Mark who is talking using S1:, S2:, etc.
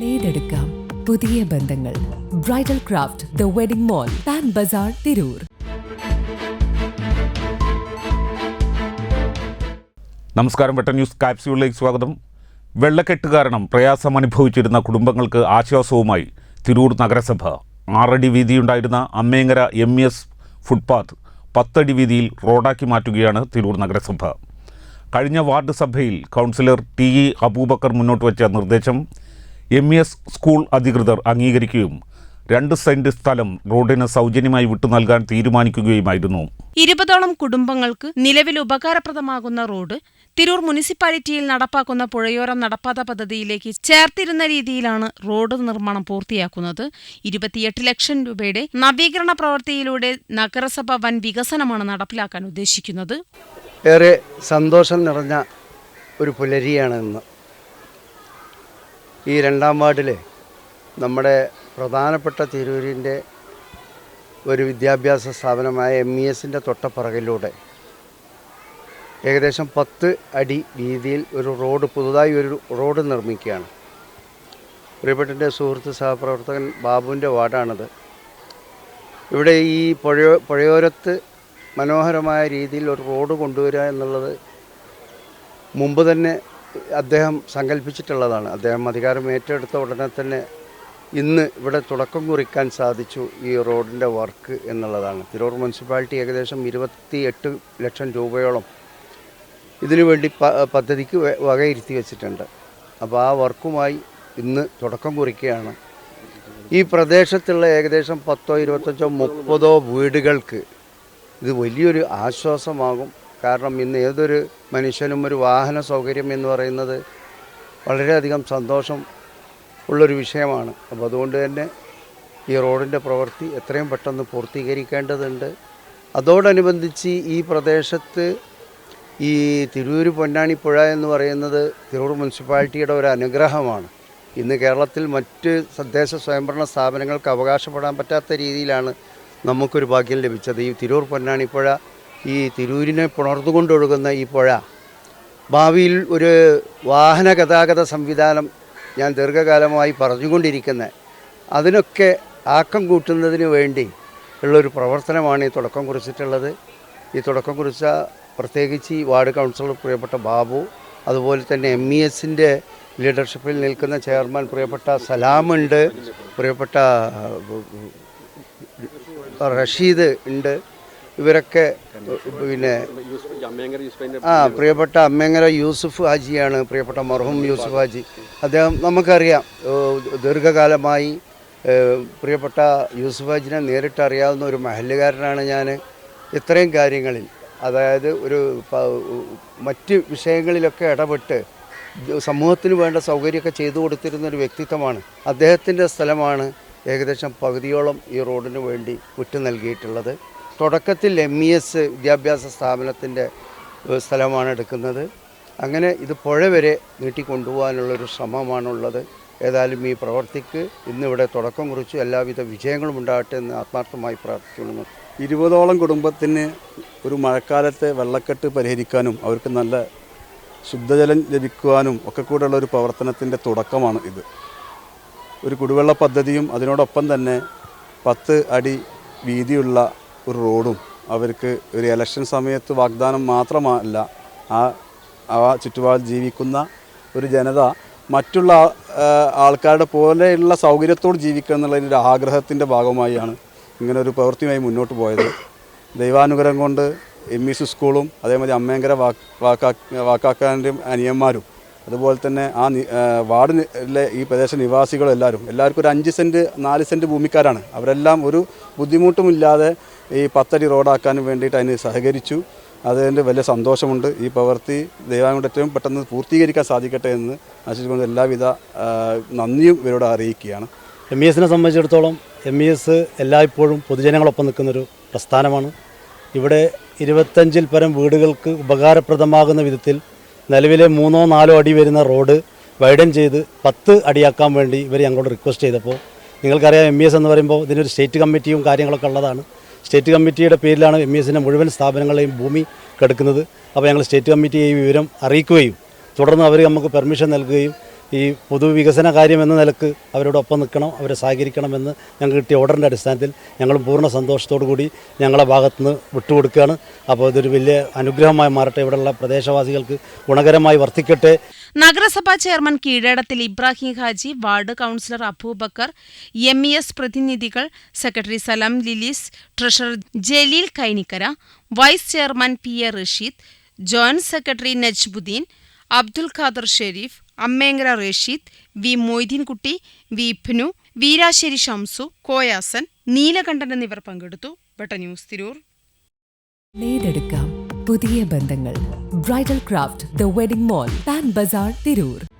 S1: നേടെടുക്കാം പുതിയ ബന്ധങ്ങൾ. Bridal craft the wedding mall Pan Bazaar Tirur
S2: നമസ്കാരം. വെട്ട ന്യൂസ് കാപ്സ്യൂളിലേക്ക് സ്വാഗതം. വെള്ളക്കെട്ട് കാരണം പ്രയാസം അനുഭവിച്ചിരുന്ന കുടുംബങ്ങൾക്ക് ആശ്വാസവുമായി തിരൂർ നഗരസഭ. ആറടി വീതിയുണ്ടായിരുന്ന അമ്മേങ്ങര എം എസ് ഫുട്പാത്ത് പത്തടി വീതിയിൽ റോഡാക്കി മാറ്റുകയാണ് തിരൂർ നഗരസഭ. കഴിഞ്ഞ വാർഡ് സഭയിൽ കൗൺസിലർ ടി ഇ അബൂബക്കർ മുന്നോട്ട് വച്ച നിർദ്ദേശം എം എസ് സ്കൂൾ അധികൃതർ അംഗീകരിക്കുകയും രണ്ട് സെന്റ് സ്ഥലം റോഡിന് സൗജന്യമായി വിട്ടു നൽകാൻ തീരുമാനിക്കുകയുമായിരുന്നു.
S3: ഇരുപതോളം കുടുംബങ്ങൾക്ക് നിലവിൽ ഉപകാരപ്രദമാകുന്ന റോഡ് തിരൂർ മുനിസിപ്പാലിറ്റിയിൽ നടപ്പാക്കുന്ന പുഴയോരം നടപ്പാത പദ്ധതിയിലേക്ക് ചേർത്തിരുന്ന രീതിയിലാണ് റോഡ് നിർമ്മാണം പൂർത്തിയാക്കുന്നത്. ഇരുപത്തിയെട്ട് ലക്ഷം രൂപയുടെ നവീകരണ പ്രവൃത്തിയിലൂടെ നഗരസഭ വൻ വികസനമാണ് നടപ്പിലാക്കാൻ ഉദ്ദേശിക്കുന്നത്.
S4: ഏറെ സന്തോഷം നിറഞ്ഞ ഒരു പുലരിയാണ് ഇന്ന് ഈ രണ്ടാം വാർഡിൽ നമ്മുടെ പ്രധാനപ്പെട്ട തിരൂരിന്റെ ഒരു വിദ്യാഭ്യാസ സ്ഥാപനമായ എം ഇ എസിന്റെ തൊട്ടപ്പുറകിലൂടെ ഏകദേശം പത്ത് അടി വീതിയിൽ ഒരു റോഡ് പുതുതായി ഒരു റോഡ് നിർമ്മിക്കുകയാണ്. പ്രിയപ്പെട്ട സുഹൃത്ത് സഹപ്രവർത്തകൻ ബാബുവിന്റെ വാർഡാണത്. ഇവിടെ ഈ പുഴയോ പുഴയോരത്ത് മനോഹരമായ രീതിയിൽ ഒരു റോഡ് കൊണ്ടുവരിക എന്നുള്ളത് മുമ്പ് തന്നെ അദ്ദേഹം സങ്കല്പിച്ചിട്ടുള്ളതാണ് അദ്ദേഹം അധികാരം ഏറ്റെടുത്ത ഉടനെ തന്നെ ഇന്ന് ഇവിടെ തുടക്കം കുറിക്കാൻ സാധിച്ചു ഈ റോഡിന്റെ വർക്ക് എന്നുള്ളതാണ്. തിരൂർ മുനിസിപ്പാലിറ്റി ഏകദേശം ഇരുപത്തി എട്ട് ലക്ഷം രൂപയോളം ഇതിനുവേണ്ടി പദ്ധതിക്ക് വകയിരുത്തി വെച്ചിട്ടുണ്ട്. അപ്പോൾ ആ വർക്കുമായി ഇന്ന് തുടക്കം കുറിക്കുകയാണ്. ഈ പ്രദേശത്തുള്ള ഏകദേശം പത്തോ ഇരുപത്തഞ്ചോ മുപ്പതോ വീടുകൾക്ക് ഇത് വലിയൊരു ആശ്വാസമാകും. കാരണം ഇന്ന് ഏതൊരു മനുഷ്യനും ഒരു വാഹന സൗകര്യം എന്ന് പറയുന്നത് വളരെയധികം സന്തോഷം ഉള്ളൊരു വിഷയമാണ്. അപ്പോൾ അതുകൊണ്ട് തന്നെ ഈ റോഡിന്റെ പ്രവൃത്തി എത്രയും പെട്ടെന്ന് പൂർത്തീകരിക്കേണ്ടതുണ്ട്. അതോടനുബന്ധിച്ച് ഈ പ്രദേശത്ത് ഈ തിരൂര് പൊന്നാണിപ്പുഴ എന്ന് പറയുന്നത് തിരൂർ മുനിസിപ്പാലിറ്റിയുടെ ഒരു അനുഗ്രഹമാണ്. ഇന്ന് കേരളത്തിൽ മറ്റ് തദ്ദേശ സ്വയംഭരണ സ്ഥാപനങ്ങൾക്ക് അവകാശപ്പെടാൻ പറ്റാത്ത രീതിയിലാണ് നമുക്കൊരു ഭാഗ്യം ലഭിച്ചത്. ഈ തിരൂർ പൊന്നാണിപ്പുഴ ഈ തിരൂരിനെ പുണർന്നുകൊണ്ടൊഴുകുന്ന ഈ പുഴ ഭാവിയിൽ ഒരു വാഹന ഗതാഗത സംവിധാനം ഞാൻ ദീർഘകാലമായി പറഞ്ഞുകൊണ്ടിരിക്കുന്നത് അതിനൊക്കെ ആക്കം കൂട്ടുന്നതിന് വേണ്ടി ഉള്ളൊരു പ്രവർത്തനമാണ് ഈ തുടക്കം കുറിച്ചിട്ടുള്ളത്. ഈ തുടക്കം കുറിച്ച പ്രത്യേകിച്ച് ഈ വാർഡ് കൗൺസിലർ പ്രിയപ്പെട്ട ബാബു അതുപോലെ തന്നെ എം ഇ എസിന്റെ ലീഡർഷിപ്പിൽ നിൽക്കുന്ന ചെയർമാൻ പ്രിയപ്പെട്ട സലാമുണ്ട് പ്രിയപ്പെട്ട റഷീദ് ഉണ്ട്. ഇവരൊക്കെ പിന്നെ ആ പ്രിയപ്പെട്ട അമ്മേങ്ങര യൂസുഫ് ഹാജിയാണ് പ്രിയപ്പെട്ട മർഹൂം യൂസുഫ് ഹാജി. അദ്ദേഹം നമുക്കറിയാം ദീർഘകാലമായി പ്രിയപ്പെട്ട യൂസുഫ് ഹാജിനെ നേരിട്ട് അറിയാവുന്ന ഒരു മഹല്ലുകാരനാണ് ഞാൻ ഇത്രയും കാര്യങ്ങളിൽ അതായത് ഒരു മറ്റ് വിഷയങ്ങളിലൊക്കെ ഇടപെട്ട് സമൂഹത്തിന് വേണ്ട സൗകര്യമൊക്കെ ചെയ്തു കൊടുത്തിരുന്ന ഒരു വ്യക്തിത്വമാണ്. അദ്ദേഹത്തിന്റെ സ്ഥലമാണ് ഏകദേശം പകുതിയോളം ഈ റോഡിന് വേണ്ടി വിട്ടു നൽകിയിട്ടുള്ളത്. തുടക്കത്തിൽ എം ഇ എസ് വിദ്യാഭ്യാസ സ്ഥാപനത്തിന്റെ സ്ഥലമാണ് എടുക്കുന്നത്. അങ്ങനെ ഇത് പുഴ വരെ നീട്ടിക്കൊണ്ടുപോകാനുള്ളൊരു ശ്രമമാണുള്ളത്. ഏതായാലും ഈ പ്രവർത്തിക്ക് ഇന്നിവിടെ തുടക്കം കുറിച്ചു. എല്ലാവിധ വിജയങ്ങളും ഉണ്ടാകട്ടെ എന്ന് ആത്മാർത്ഥമായി പ്രാർത്ഥിക്കുന്നു.
S5: ഇരുപതോളം കുടുംബത്തിന് ഒരു മഴക്കാലത്തെ വെള്ളക്കെട്ട് പരിഹരിക്കാനും അവർക്ക് നല്ല ശുദ്ധജലം ലഭിക്കുവാനും ഒക്കെ കൂടെയുള്ള ഒരു പ്രവർത്തനത്തിന്റെ തുടക്കമാണ് ഇത്. ഒരു കുടിവെള്ള പദ്ധതിയും അതിനോടൊപ്പം തന്നെ പത്ത് അടി വീതിയുള്ള ഒരു റോഡും അവർക്ക് ഒരു ഇലക്ഷൻ സമയത്ത് വാഗ്ദാനം മാത്രമല്ല ആ ആ ചുറ്റുപാടിൽ ജീവിക്കുന്ന ഒരു ജനത മറ്റുള്ള ആൾക്കാരുടെ പോലെയുള്ള സൗകര്യത്തോട് ജീവിക്കുക എന്നുള്ളതിന്റെ ഒരു ആഗ്രഹത്തിന്റെ ഭാഗമായാണ് ഇങ്ങനെ ഒരു പ്രവൃത്തിയുമായി മുന്നോട്ട് പോയത്. ദൈവാനുഗ്രഹം കൊണ്ട് എം ഇ സി സ്കൂളും അതേമാതിരി അമ്മേങ്കര വാക്ക് വാക്കാ വാക്കാക്കാന്റെയും അനിയന്മാരും അതുപോലെ തന്നെ ആ വാർഡിലെ ഈ പ്രദേശ നിവാസികളും എല്ലാവരും എല്ലാവർക്കും ഒരു അഞ്ച് സെന്റ് നാല് സെന്റ് ഭൂമിക്കാരാണ്. അവരെല്ലാം ഒരു ബുദ്ധിമുട്ടുമില്ലാതെ ഈ പത്തടി റോഡാക്കാൻ വേണ്ടിയിട്ട് അതിന് സഹകരിച്ചു. അതിന്റെ വലിയ സന്തോഷമുണ്ട്. ഈ പ്രവൃത്തി ദൈവം കൊണ്ട് ഏറ്റവും പെട്ടെന്ന് പൂർത്തീകരിക്കാൻ സാധിക്കട്ടെ എന്ന് ആശിച്ചുകൊണ്ട് എല്ലാവിധ നന്ദിയും ഇവരോട് അറിയിക്കുകയാണ്.
S6: എം ഇ എസിനെ സംബന്ധിച്ചിടത്തോളം എം ഇ എസ് എല്ലായ്പ്പോഴും പൊതുജനങ്ങളൊപ്പം നിൽക്കുന്നൊരു പ്രസ്ഥാനമാണ്. ഇവിടെ ഇരുപത്തഞ്ചിൽ പരം വീടുകൾക്ക് ഉപകാരപ്രദമാകുന്ന വിധത്തിൽ നിലവിലെ മൂന്നോ നാലോ അടി വരുന്ന റോഡ് വൈഡൻ ചെയ്ത് പത്ത് അടിയാക്കാൻ വേണ്ടി ഇവർ ഞങ്ങളോട് റിക്വസ്റ്റ് ചെയ്തപ്പോൾ നിങ്ങൾക്കറിയാം എം എസ് എന്ന് പറയുമ്പോൾ ഇതിനൊരു സ്റ്റേറ്റ് കമ്മിറ്റിയും കാര്യങ്ങളൊക്കെ ഉള്ളതാണ്. സ്റ്റേറ്റ് കമ്മിറ്റിയുടെ പേരിലാണ് എം എസിന്റെ മുഴുവൻ സ്ഥാപനങ്ങളെയും ഭൂമി കെടുക്കുന്നത്. അപ്പോൾ ഞങ്ങൾ സ്റ്റേറ്റ് കമ്മിറ്റിയെ ഈ വിവരം അറിയിക്കുകയും തുടർന്ന് അവർ നമുക്ക് പെർമിഷൻ നൽകുകയും ഈ പൊതുവികസന കാര്യം എന്ന നിലയ്ക്ക് അവരോടൊപ്പം നിൽക്കണം അവരെ സഹകരിക്കണമെന്ന് ഞങ്ങൾക്ക് കിട്ടിയ ഓർഡറിന്റെ അടിസ്ഥാനത്തിൽ ഞങ്ങൾ പൂർണ സന്തോഷത്തോടു കൂടി ഞങ്ങളെ ഭാഗത്തുനിന്ന് വിട്ടുകൊടുക്കുകയാണ്. അപ്പോൾ ഇതൊരു വലിയ അനുഗ്രഹമായി മാറട്ടെ. ഇവിടെയുള്ള പ്രദേശവാസികൾക്ക് ഗുണകരമായി വർത്തിക്കട്ടെ.
S3: നഗരസഭാ chairman Keezhadathil Ibrahim Haji ward councillor Aboobacker M E S പ്രതിനിധികൾ secretary Salam Lilies treasurer Jaleel Kainikkara vice chairman P A Rasheed joint secretary Najbuddeen Abdul Khader Shereef Ammengara Rasheed V Moideenkutty V Ibnu Veerasseri Shamsu Koyasan Neelakandan എന്നിവർ പങ്കെടുത്തു. Vetta news Tirur.
S1: നേടെടുക്കാം പുതിയ ബന്ധങ്ങൾ. Bridal craft the wedding mall Pan Bazaar Tirur.